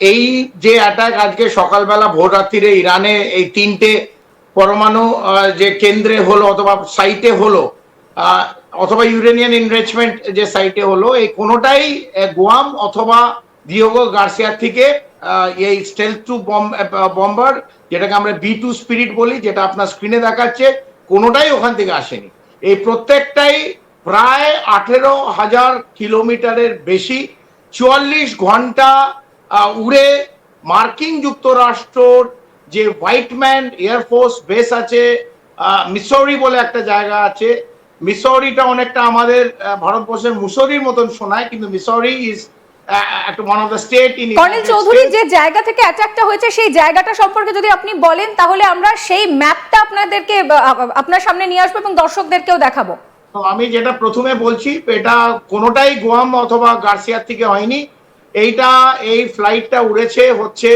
এই যে অ্যাটাক আজকে সকালবেলা ভোর রাত্রিরে ইরানে এই তিনটে পরমাণু যে কেন্দ্রে হলো অথবা সাইটে হলো অথবা ইউরেনিয়ান ইনরিচমেন্ট যে সাইটে হলো, এই কোনোটাই গুয়াম অথবা দিওগো গার্সিয়ার থেকে এই স্টেল টু বম্বার যেটাকে আমরা বি টু স্পিরিট বলি, যেটা আপনার স্ক্রিনে দেখাচ্ছে, কোনোটাই ওখান থেকে আসেনি। এই প্রত্যেকটাই প্রায় আঠেরো হাজার কিলোমিটারের বেশি, চুয়াল্লিশ ঘণ্টা উড়ে মার্কিন যুক্তরাষ্ট্রর যে হোয়াইটম্যান এয়ারফোর্স বেস আছে মিসৌরি বলে একটা জায়গা আছে। মিসৌরিটা অনেকটা আমাদের ভারতবর্ষের মুসৌরির মতন শোনায় কিন্তু মিসৌরি ইজ কর্নেল চৌধুরী যে জায়গা থেকে অ্যাটাকটা হয়েছে সেই জায়গাটা সম্পর্কে যদি আপনি বলেন তাহলে আমরা সেই ম্যাপটা আপনাদেরকে আপনার সামনে নিয়ে আসব এবং দর্শকদেরকেও দেখাবো। আমি যেটা প্রথমে বলছি এটা কোনোটাই গোয়াম অথবা গার্সিয়ার থেকে হয়নি। এইটা, এই ফ্লাইটটা উড়েছে হচ্ছে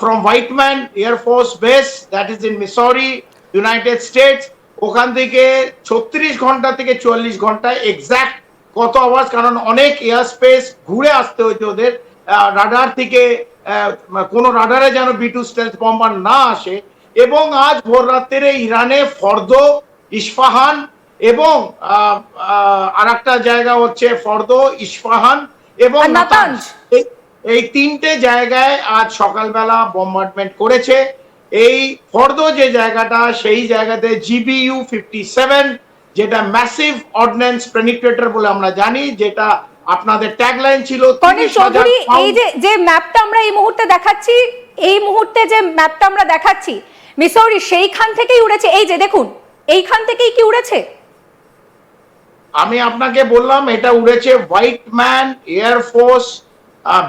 from Whiteman air force base that is in Missouri United States ওখান থেকে ছত্রিশ ঘণ্টা থেকে চুয়াল্লিশ ঘণ্টা এক্সাক্ট কত আওয়াজ কারণ অনেক এয়ার স্পেস ঘুরে আসতে হয়েছে ওদের। রাডার থেকে কোনো রাডারে যেন বি টু স্টেলথ বম্বার না আসে। এবং আজ ভোর রাত্রে ইরানে ফর্দ ইস্পাহান এবং আর একটা জায়গা হচ্ছে ফর্দ ইস্পাহান এবং নাতাঞ্জ। এই- এই তিনটে জায়গায় আজ সকালবেলা বম্বার্ডমেন্ট করেছে। এই ফর্দ যে জায়গাটা সেই জায়গাতে জিবিইউ ফিফটি সেভেন যেটা ম্যাসিভ অর্ডিন্যান্স পেনিট্রেটর বলে আমরা জানি যেটা আপনাদের ট্যাগলাইন ছিল চৌধুরী এই যে যে ম্যাপটা আমরা এই মুহূর্তে দেখাচ্ছি এই মুহূর্তে যে ম্যাপটা আমরা দেখাচ্ছি মিসৌরি সেইখান থেকেই উড়েছে। এই যে দেখুন এইখান থেকেই কি উড়েছে? আমি আপনাকে বললাম, এটা উড়েছে Whiteman air force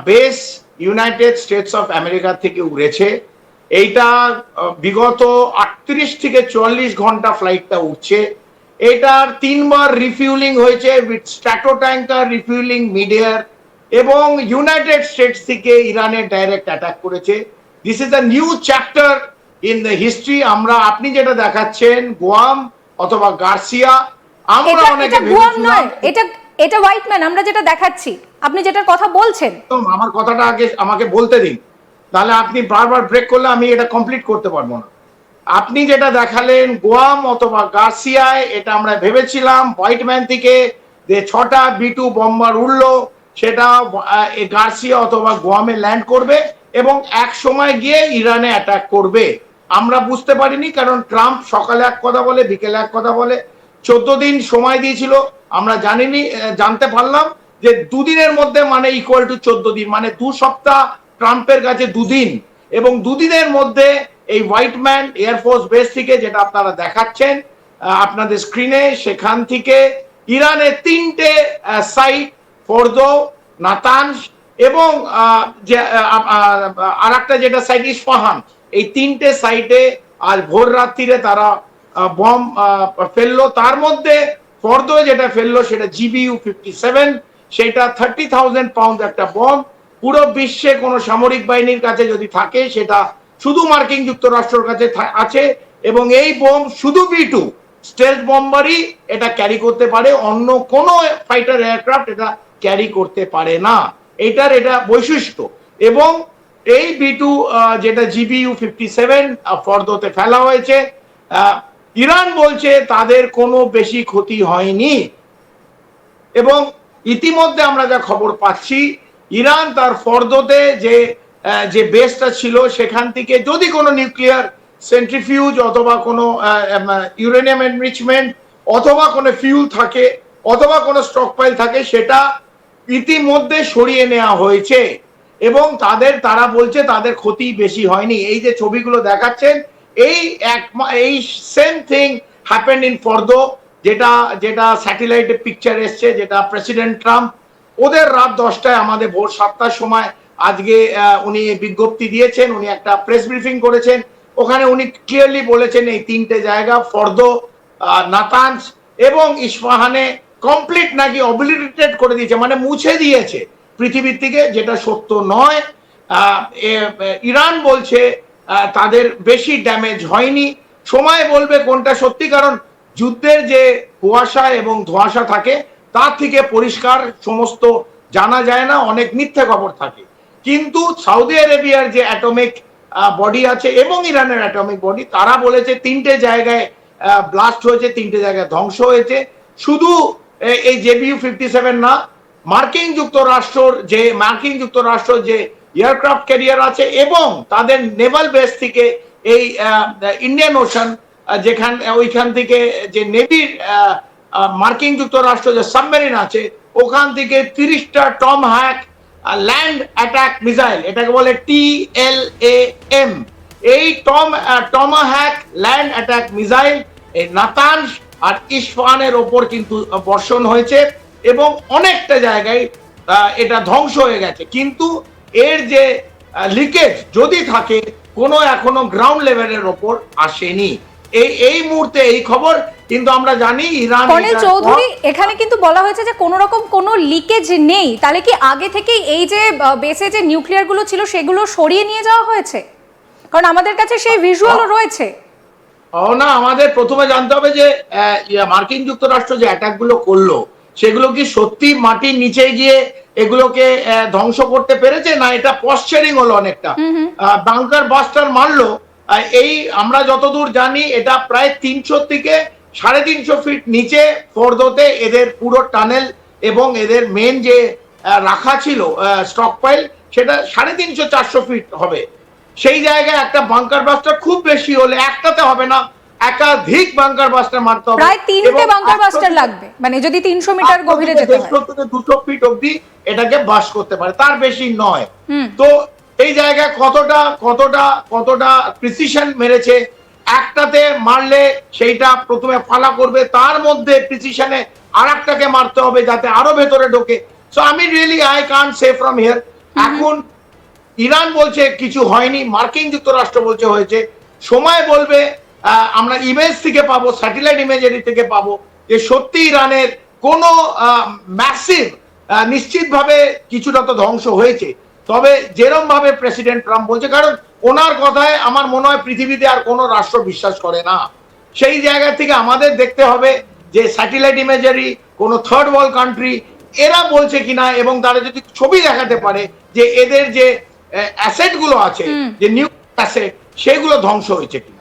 base United States of America থেকে উড়েছে। এইটা বিগত আটত্রিশ থেকে চুয়াল্লিশ ঘণ্টা ফ্লাইটটা উঠছে এটার তিনবার রিফিউলিং হয়েছে উইথ স্ট্যাটো ট্যাঙ্কার রিফিউলিং মিডিয়ার এবং ইউনাইটেড স্টেটস থেকে ইরানে ডাইরেক্ট অ্যাটাক করেছে। This is a new chapter in the history আমরা, আপনি যেটা দেখাচ্ছেন গোয়াম অথবা গার্সিয়া আমরা অনেকে এটা এটা এটা হোয়াইটম্যান আমরা যেটা দেখাচ্ছি আপনি যেটার কথা বলছেন। আমার কথাটা আগে আমাকে বলতে দিন। তাহলে আপনি বারবার ব্রেক করলে আমি এটা কমপ্লিট করতে পারব না। আপনি যেটা দেখালেন গোয়াম অথবা গার্সিয়ায় এটা আমরা ভেবেছিলাম হোয়াইটম্যান থেকে যে ছটা বি টু বম্বার উঠল সেটা গার্সিয়া অথবা গোয়ামে ল্যান্ড করবে এবং এক সময় গিয়ে ইরানে অ্যাটাক করবে। আমরা বুঝতে পারিনি কারণ ট্রাম্প সকালে এক কথা বলে বিকেলে এক কথা বলে চোদ্দ দিন সময় দিয়েছিল। আমরা জানিনি জানতে পারলাম যে দুদিনের মধ্যে মানে ইকুয়াল টু চোদ্দ দিন মানে দু সপ্তাহ ট্রাম্পের কাছে দুদিন। এবং দুদিনের মধ্যে এই হোয়াইট ম্যান এয়ারফোর্স বেস থেকে যেটা আপনারা দেখাচ্ছেন আপনাদের স্ক্রিনে সেখান থেকে ইরানের তিনটে সাইট ফর্দ নাতানস এবং যে আর একটা যেটা সাইট ইস্পাহান এই তিনটে সাইটে আজ ভোর রাত্রিরে তারা বম ফেলল। তার মধ্যে ফর্দ যেটা ফেলল, সেটা জিবিইউ ফিফটি সেভেন সেটা থার্টি থাউজেন্ড পাউন্ড একটা বম পুরো বিশ্বে কোনো সামরিক বাহিনীর কাছে যদি থাকে, সেটা শুধু মার্কিন যুক্তরাষ্ট্রের কাছে আছে। এবং এই বোম শুধু বি টু স্টেলথ বম্বারই এটা ক্যারি করতে পারে। অন্য কোনো ফাইটার এয়ারক্রাফট এটা ক্যারি করতে পারে না। এটার এটা বৈশিষ্ট্য। এবং এই বি টু যেটা জিবিইউ ফিফটি সেভেন ফর্দতে ফেলা হয়েছে ইরান বলছে তাদের কোনো বেশি ক্ষতি হয়নি। এবং ইতিমধ্যে আমরা যা খবর পাচ্ছি, ইরান তার ফর্দতে যে যে বেসটা ছিল সেখান থেকে যদি কোনো নিউক্লিয়ার সেন্ট্রিফিউজ অথবা কোনো ইউরেনিয়াম এনরিচমেন্ট অথবা কোনো ফিউল থাকে, অথবা কোনো স্টকপাইল থাকে, সেটা ইতিমধ্যে সরিয়ে নেওয়া হয়েছে। এবং তাদের, তারা বলছে তাদের ক্ষতি বেশি হয়নি। এই যে ছবিগুলো দেখাচ্ছেন এই এক এই সেম থিং হ্যাপেন্ড ইন ফর্দ যেটা যেটা স্যাটেলাইটে পিকচার এসছে, যেটা প্রেসিডেন্ট ট্রাম্প ওদের রাত দশটায় আমাদের ভোর সাতটার সময় আজকে উনি বিজ্ঞপ্তি দিয়েছেন, উনি একটা প্রেস ব্রিফিং করেছেন, ওখানে উনি ক্লিয়ারলি বলেছেন এই তিনটে জায়গা ফর্দ নাতাঞ্জ এবং ইস্পাহানে কমপ্লিট নাকি অবিলিটেড করে দিয়েছে মানে মুছে দিয়েছে পৃথিবীর থেকে যেটা সত্য নয়। ইরান বলছে তাদের বেশি ড্যামেজ হয়নি। সময় বলবে কোনটা সত্যি, কারণ যুদ্ধের যে কুয়াশা এবং ধোঁয়াশা থাকে, তার থেকে পরিষ্কার সমস্ত জানা যায় না, অনেক মিথ্যে খবর থাকে। কিন্তু সৌদি আরেবিয়ার যে অ্যাটমিক বডি আছে এবং ইরানের অ্যাটমিক বডি তারা বলেছে তিনটে জায়গায় ব্লাস্ট হয়েছে, তিনটে জায়গায় ধ্বংস হয়েছে। শুধু এই জেবিউ ফিফটি সেভেন না, মার্কিন যুক্তরাষ্ট্রর যে, মার্কিন যুক্তরাষ্ট্র যে এয়ারক্রাফট ক্যারিয়ার আছে এবং তাদের নেভাল বেস থেকে এই ইন্ডিয়ান ওশান যেখান, ওইখান থেকে যে নেভির মার্কিন যুক্তরাষ্ট্র যে সাবমেরিন আছে, ওখান থেকে তিরিশটা Tomahawk land attack missile, এটাকে বলে টি এল এ এম। এই tom Tomahawk, land attack missile এই নাতানস আর ইসফানের ওপর কিন্তু বর্ষণ হয়েছে এবং অনেকটা জায়গায় এটা ধ্বংস হয়ে গেছে। কিন্তু এর যে লিকেজ যদি থাকে কোনো এখনও গ্রাউন্ড লেভেলের ওপর আসেনি। এই এই মুহূর্তে এই খবর কিন্তু আমরা জানি ইরান কর্নেল চৌধুরী এখানে কিন্তু বলা হয়েছে যে কোনো রকম কোনো লিকেজ নেই। তাহলে কি আগে থেকেই এই যে বেসে যে নিউক্লিয়ারগুলো ছিল সেগুলো সরিয়ে নিয়ে যাওয়া হয়েছে? কারণ আমাদের কাছে সেই ভিজুয়ালও রয়েছে। ও না আমাদের প্রথমে জানতে হবে যে মার্কিন যুক্তরাষ্ট্র যে অ্যাটাকগুলো করল সেগুলো কি সত্যি মাটির নিচে গিয়ে এগুলোকে ধ্বংস করতে পেরেছে না এটা পশ্চারিং হলো অনেকটা? বাংকার বাস্টার মারলো এই আমরা যতদূর জানি এটা প্রায় তিনশো থেকে সাড়ে তিনশো ফিট নিচে ফর্দতে এদের পুরো টানেল এবং এদের মেন যে রাখা ছিল স্টক পাইল সেটা সাড়ে তিনশো চারশো ফিট হবে। সেই জায়গায় একটা বাংকার বাস্টার খুব বেশি হলে একটাতে হবে না। একাধিক বাংকার বাস্টার মারতে হবে। প্রায় তিনটে বাংকার বাস্টার লাগবে। মানে যদি তিনশো মিটার গভীরে যেতে হয়। থেকে দুশো ফিট অবধি এটাকে বাস করতে পারে। তার বেশি নয়। তো এই জায়গায় কতটা কতটা কতটা প্রিসিশন মেরেছে একটাতে মারলে সেইটা প্রথমে ফালা করবে তার মধ্যে প্রিসিশনে আরেকটাকে মারতে হবে যাতে আরও ভেতরে ঢোকে। সো আমি really I can't say from here এখন ইরান বলছে কিছু হয়নি মার্কিন যুক্তরাষ্ট্র বলছে হয়েছে। সময় বলবে আমরা ইমেজ থেকে পাবো স্যাটেলাইট ইমেজারি থেকে পাবো যে সত্যি ইরানের কোনো ম্যাসিভ নিশ্চিতভাবে কিছুটা তো ধ্বংস হয়েছে। তবে যেরম ভাবে প্রেসিডেন্ট ট্রাম্প বলছে কারণ ওনার কথায় আমার মনে হয় পৃথিবীতে আর কোনো রাষ্ট্র বিশ্বাস করে না। সেই জায়গা থেকে আমাদের দেখতে হবে যে স্যাটেলাইট ইমেজারি কোনো থার্ড ওয়ার্ল্ড কান্ট্রি এরা বলছে কিনা এবং তারা যদি ছবি দেখাতে পারে যে এদের যে অ্যাসেটগুলো আছে যে নিউ অ্যাসেট সেগুলো ধ্বংস হয়েছে কিনা।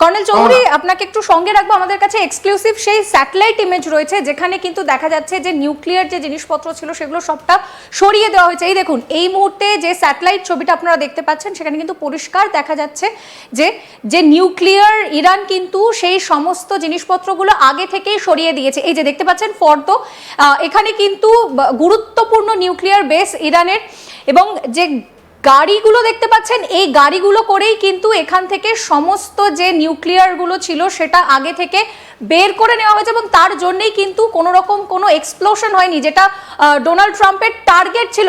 কর্নেল চৌধুরী আপনাকে একটু সঙ্গে রাখব। আমাদের কাছে এক্সক্লুসিভ সেই স্যাটেলাইট ইমেজ রয়েছে যেখানে কিন্তু দেখা যাচ্ছে যে নিউক্লিয়ার যে জিনিসপত্র ছিল সেগুলো সবটা সরিয়ে দেওয়া হয়েছে। এই দেখুন এই মুহূর্তে যে স্যাটেলাইট ছবিটা আপনারা দেখতে পাচ্ছেন সেখানে কিন্তু পরিষ্কার দেখা যাচ্ছে যে যে নিউক্লিয়ার ইরান কিন্তু সেই সমস্ত জিনিসপত্রগুলো আগে থেকেই সরিয়ে দিয়েছে। এই যে দেখতে পাচ্ছেন ফর্দ এখানে কিন্তু গুরুত্বপূর্ণ নিউক্লিয়ার বেস ইরানের এবং যে গাড়িগুলো দেখতে পাচ্ছেন, এই গাড়িগুলো করেই কিন্তু এখান থেকে সমস্ত যে নিউক্লিয়ারগুলো ছিল সেটা আগে থেকে বের করে নেওয়া হয়েছে এবং তার জন্যই কিন্তু কোনো রকম কোনো এক্সপ্লোশন হয়নি, যেটা ডোনাল্ড ট্রাম্পের টার্গেট ছিল।